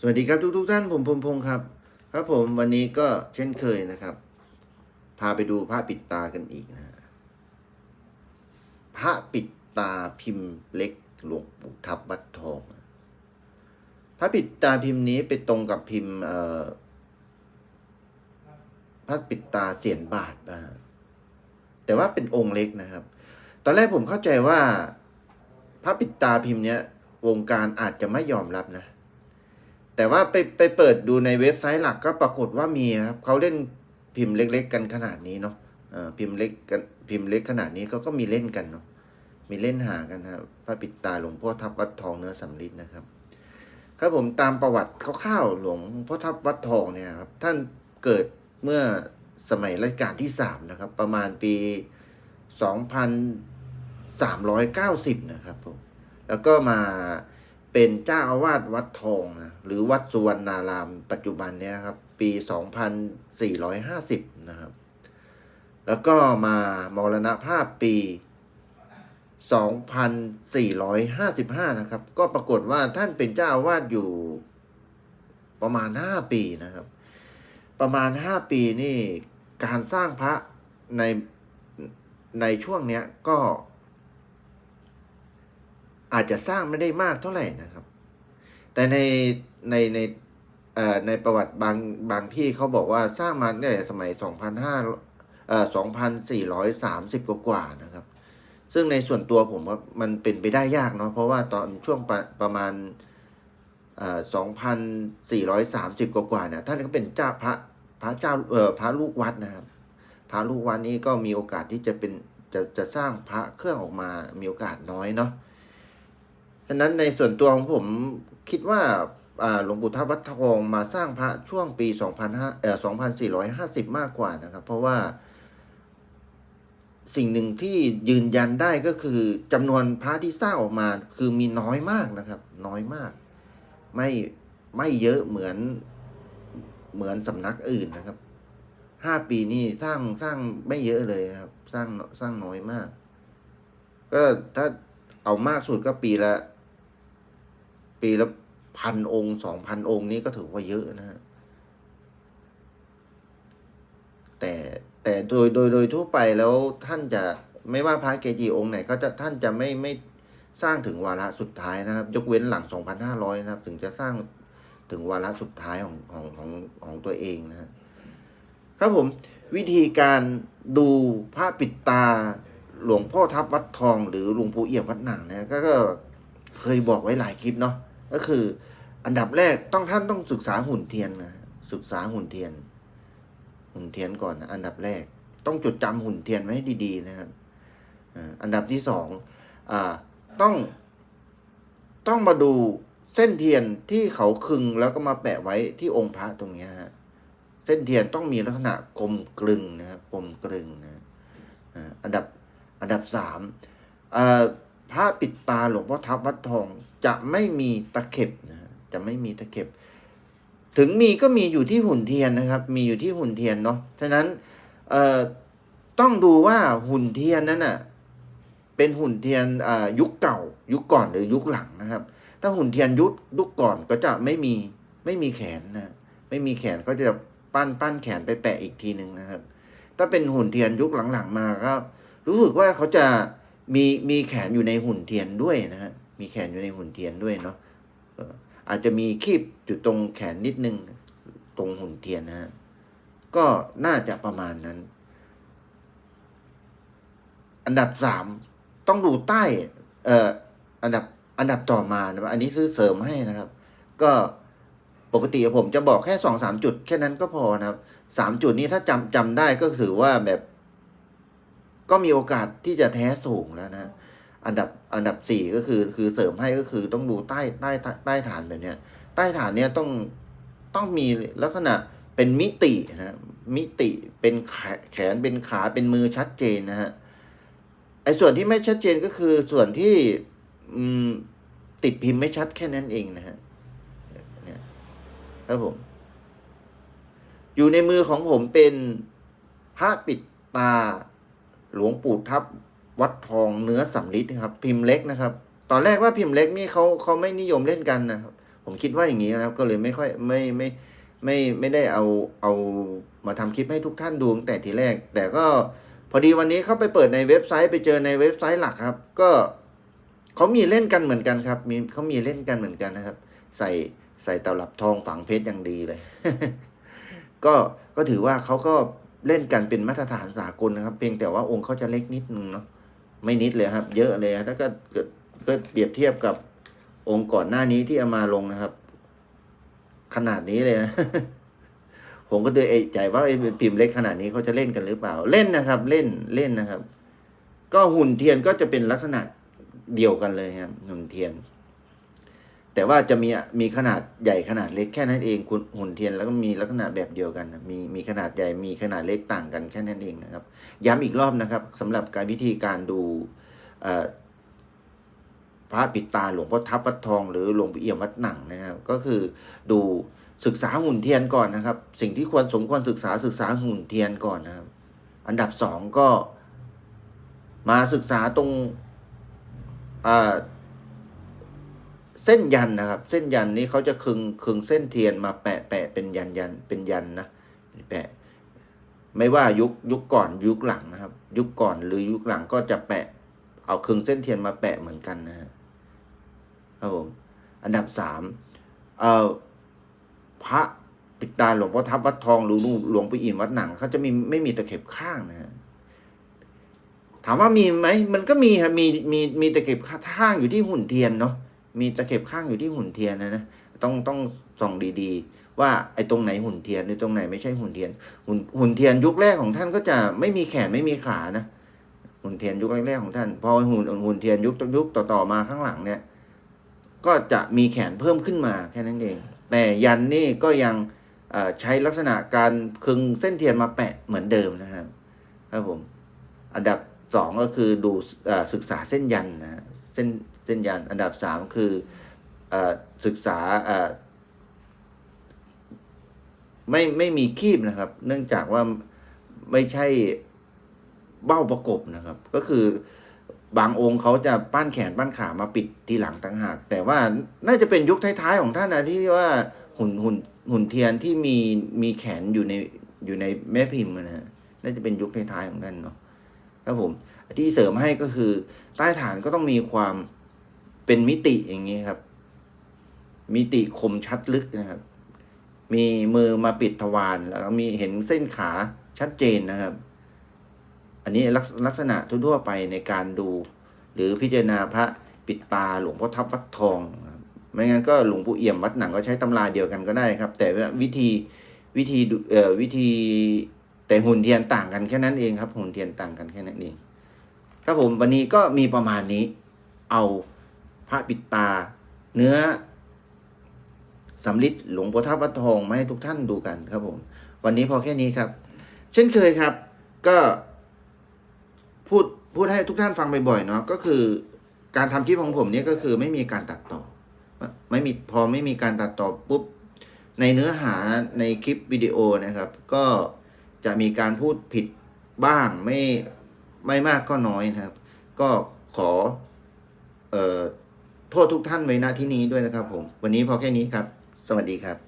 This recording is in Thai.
สวัสดีครับทุกทุกๆท่านผมพงพงศ์ครับ ครับผมวันนี้ก็เช่นเคยนะครับ พาไปดูพระปิดตากันอีกนะฮะพระปิดตาพิมพ์เล็กหลวงปู่ทับวัดทองพระปิดตาพิมพ์นี้ไปตรงกับพิมพ์เอ่อพระปิดตาเสียนบาทนะแต่ว่าเป็นองค์เล็กนะครับ ตอนแรกผมเข้าใจว่าพระปิดตาพิมพ์เนี้ย วงการอาจจะไม่ยอมรับนะ แต่ว่าไปไปเปิดดูในเว็บไซต์หลักก็ปรากฏว่ามีครับเขาเล่นพิมพ์เล็ก ๆ กันขนาดนี้เนาะพิมพ์เล็กกันพิมพ์เล็กขนาดนี้เขาก็มีเล่นกันเนาะมีเล่นหากันนะครับพระปิดตาหลวงพ่อทับวัดทองเนื้อสำลิดนะครับ ครับผมตามประวัติคร่าวๆหลวงพ่อทับวัดทองเนี่ยครับท่านเกิดเมื่อสมัยรัชกาลที่สามนะครับ ประมาณปีสองพันสามร้อยเก้าสิบนะครับผมแล้วก็มา เป็นเจ้าอาวาสวัดทองนะหรือวัดสุวรรณารามปัจจุบันเนี่ยครับ ปี 2450 นะครับ แล้วก็มามรณภาพปี 2455 นะครับ ก็ปรากฏว่าท่านเป็นเจ้าอาวาสอยู่ประมาณ 5 ปีนะครับ ประมาณ 5 ปีนี่การสร้างพระในในช่วงเนี้ยก็ อาจจะสร้างไม่ได้มากเท่าไหร่นะครับ แต่ในในในในประวัติบางบางที่เขาบอกว่าสร้างมาตั้งแต่สมัย 2,500เอ่อ2,430 กว่ากว่านะครับ ซึ่งในส่วนตัวผมว่ามันเป็นไปได้ยากเนาะเพราะว่าตอนช่วงประประมาณเอ่อ2,430 กว่ากว่าเนี่ยท่านก็เป็นเจ้าพระพระเจ้าเอ่อพระลูกวัดนะครับ พระลูกวัดนี้ก็มีโอกาสที่จะเป็นจะจะสร้างพระเครื่องออกมามีโอกาสน้อยเนาะ ฉะนั้นในส่วนตัวของผมคิดว่าอ่าหลวงปู่ทับวัดทองมาสร้างพระช่วงปี2,500เอ่อ2,450 มากกว่านะครับ เพราะว่า สิ่งหนึ่งที่ยืนยันได้ก็คือจำนวนพระที่สร้างออกมาคือมีน้อยมากนะครับ น้อยมาก ไม่ไม่เยอะเหมือนเหมือนสำนักอื่นนะครับห้าปีนี่สร้างสร้างไม่เยอะเลยครับ สร้างสร้างน้อยมาก ก็ถ้าเอามากสุดก็ปีละ ปีละพันองค์สองพันองค์นี้ก็ถือว่าเยอะนะฮะแต่แต่โดยโดยโดยทั่วไปแล้วท่านจะไม่ว่าพระเกจิองค์ไหนเขาจะท่านจะไม่ไม่สร้างถึงวาระสุดท้ายนะครับ ยกเว้นหลังสองพันห้าร้อยนะครับ ถึงจะสร้างถึงวาระสุดท้ายของของของของตัวเองนะครับผมวิธีการดูพระปิดตาหลวงพ่อทับวัดทอง หรือหลวงปู่เอี่ยมวัดหนังนี่ยก็ก็เคยบอกไว้หลายคลิปเนาะ ก็คืออันดับแรกต้องท่านต้องศึกษาหุ่นเทียนนะศึกษาหุ่นเทียน หุ่นเทียนก่อนนะอันดับแรก ต้องจดจำหุ่นเทียนไว้ให้ดี ๆ นะครับอันดับที่สองอต้อง ต้องมาดูเส้นเทียนที่เขาคึงแล้วก็มาแปะไว้ที่องค์พระตรงนี้ฮะเส้นเทียนต้องมีลักษณะกลมกลึงนะครับกลมกลึงนะอันดับอันดับสามพระปิดตาหลวงพ่อทับวัดทอง จะไม่มีตะเข็บนะจะไม่มีตะเข็บ ถึงมีก็มีอยู่ที่หุ่นเทียนนะครับ มีอยู่ที่หุ่นเทียนเนาะฉะนั้นเอ่อต้องดูว่าหุ่นเทียนนั้นน่ะเป็นหุ่นเทียนอ่ายุคเก่า ยุคก่อนหรือยุคหลังนะครับ ถ้าหุ่นเทียนยุคยุคก่อนก็จะไม่มีไม่มีแขนนะไม่มีแขนก็จะปั้นปั้นแขนไปแปะอีกทีหนึ่งนะครับ ถ้าเป็นหุ่นเทียนยุคหลังๆมาก็รู้สึกว่าเขาจะมีมีแขนอยู่ในหุ่นเทียนด้วยนะฮะ มีแขนอยู่ในหุ่นเทียนด้วยเนาะเอ่ออาจจะมีคีบอยู่ตรงแขนนิดนึงตรงหุ่นเทียนนะฮะก็น่าจะประมาณนั้น อันดับสามต้องดูใต้ เอ่ออันดับอันดับต่อมานะครับอันนี้ซื้อเสริมให้นะครับ ก็ปกติผมจะบอกแค่สองสามจุด แค่นั้นก็พอนะครับสามจุดนี้ถ้าจำจำได้ก็ถือว่าแบบ ก็มีโอกาสที่จะแท้สูงแล้วนะ อันดับอันดับสี่ก็คือคือเสริมให้ก็คือต้องดูใต้ใต้ใต้ใต้ฐานแบบเนี้ยใต้ฐานเนี้ยต้องต้องมีลักษณะเป็นมิตินะมิติเป็นแขแขนเป็นขาเป็นมือชัดเจนนะฮะไอ้ส่วนที่ไม่ชัดเจนก็คือส่วนที่อืมติดพิมพ์ไม่ชัดแค่นั้นเองนะฮะเนี่ยครับผม อยู่ในมือของผมเป็นพระปิดตาหลวงปู่ทับ วัดทองเนื้อสำลิดนะครับ พิมพ์เล็กนะครับ ตอนแรกว่าพิมพ์เล็กนี่เขาเขาไม่นิยมเล่นกันนะครับ ผมคิดว่าอย่างนี้นะครับ ก็เลยไม่ค่อยไม่ไม่ไม่ไม่ได้เอาเอามาทำคลิปให้ทุกท่านดูตั้งแต่ทีแรก แต่ก็พอดีวันนี้เข้าไปเปิดในเว็บไซต์ไปเจอในเว็บไซต์หลักครับ ก็เขามีเล่นกันเหมือนกันครับ มีเขามีเล่นกันเหมือนกันนะครับ ใส่ใส่ตลับทองฝังเพชรอย่างดีเลย ก็ก็ถือว่าเขาก็เล่นกันเป็นมาตรฐานสากลนะครับ เพียงแต่ว่าองค์เขาจะเล็กนิดนึงเนาะ ไม่นิดเลยครับ เยอะเลยถ้าก็เกิดก็เปรียบเทียบกับองค์ก่อนหน้านี้ที่เอามาลงนะครับ ขนาดนี้เลยนะผมก็เลยเอะใจว่าไอ้พิมพ์เล็กขนาดนี้เขาจะเล่นกันหรือเปล่า เล่นนะครับ เล่นเล่นนะครับ ก็หุ่นเทียนก็จะเป็นลักษณะเดียวกันเลยครับหุ่นเทียน แต่ว่าจะมีมีขนาดใหญ่ขนาดเล็กแค่นั้นเองคุณหุ่นเทียนแล้วก็มีลักษณะแบบเดียวกันมีมีขนาดใหญ่มีขนาดเล็กต่างกันแค่นั้นเองนะครับ ย้ำอีกรอบนะครับสำหรับการวิธีการดูพระปิดตาหลวงพ่อทับวัดทอง หรือหลวงปู่เอี่ยมวัดหนังนะครับ ก็คือดูศึกษาหุ่นเทียนก่อนนะครับ สิ่งที่ควรสมควรศึกษาศึกษาหุ่นเทียนก่อนนะครับ อันดับสองก็มาศึกษาตรงอ่า เส้นยันนะครับ เส้นยันนี้เขาจะคึงคึงเส้นเทียนมาแปะแปะเป็นยันยันเป็นยันนะแปะ ไม่ว่ายุคยุคก่อนยุคหลังนะครับ ยุคก่อนหรือยุคหลังก็จะแปะ เอาคึงเส้นเทียนมาแปะเหมือนกันนะฮะครับผมอันดับสามเอ่อพระปิดตาหลวงพ่อทับวัดทองหรือหลวงปู่อินวัดหนังเขาจะมีไม่มีตะเข็บข้างนะฮะถามว่ามีไหมมันก็มีครับมีมีมีตะเข็บข้างอยู่ที่หุ่นเทียนเนาะ มีตะเข็บข้างอยู่ที่หุ่นเทียนนะนะต้องต้องส่องดีๆ ว่าไอ้ตรงไหนหุ่นเทียนในตรงไหนไม่ใช่หุ่นเทียน หุ่นหุ่นเทียนยุคแรกของท่านก็จะไม่มีแขนไม่มีขานะหุ่นเทียนยุคแรกๆของท่านพอหุ่นหุ่นเทียนยุคยุคต่อๆมาข้างหลังเนี่ย ก็จะมีแขนเพิ่มขึ้นมาแค่นั้นเอง แต่ยันนี่ก็ยังใช้ลักษณะการคึงเส้นเทียนมาแปะเหมือนเดิมนะครับครับผมอันดับสองก็คือดูศึกษาเส้นยันนะเส้น เส้นยันอันดับสามคือศึกษาไม่ไม่มีคีบนะครับ เนื่องจากว่าไม่ใช่เบ้าประกบนะครับ ก็คือบางองค์เขาจะปั้นแขนปั้นขามาปิดทีหลังต่างหาก แต่ว่าน่าจะเป็นยุคท้ายๆของท่านนะที่ว่าหุ่นหุ่นหุ่นเทียนที่มีมีแขนอยู่ในอยู่ในแม่พิมพ์นะฮะน่าจะเป็นยุคท้ายๆของท่านเนาะครับผมที่เสริมให้ก็คือใต้ฐานก็ต้องมีความ เป็นมิติอย่างนี้ครับ มิติคมชัดลึกนะครับ มีมือมาปิดทวารแล้วก็มีเห็นเส้นขาชัดเจนนะครับ อันนี้ลักษลักษณะทั่วๆไปในการดู หรือพิจารณาพระปิดตาหลวงพ่อทับวัดทองครับไม่งั้นก็หลวงปู่เอี่ยมวัดหนังก็ใช้ตำราเดียวกันก็ได้ครับ แต่วิธีวิธีเอ่อวิธีแต่หุ่นเทียนต่างกันแค่นั้นเองครับ หุ่นเทียนต่างกันแค่นั้นเองครับผมวันนี้ก็มีประมาณนี้เอา พระปิดตา เนื้อสำลิดหลวงพ่อทับวัดทองมาให้ทุกท่านดูกันครับผม วันนี้พอแค่นี้ครับ เช่นเคยครับ ก็พูดพูดให้ทุกท่านฟังบ่อยๆเนาะก็คือการทำคลิปของผมเนี่ยก็คือไม่มีการตัดต่อ ไม่มีพอไม่มีการตัดต่อปุ๊บในเนื้อหาในคลิปวิดีโอนะครับ ก็จะมีการพูดผิดบ้างไม่ไม่มากก็น้อยนะครับ ก็ขอเอ่อ โทษทุกท่านไว้ณที่นี้ด้วยนะครับผม วันนี้พอแค่นี้ครับ สวัสดีครับ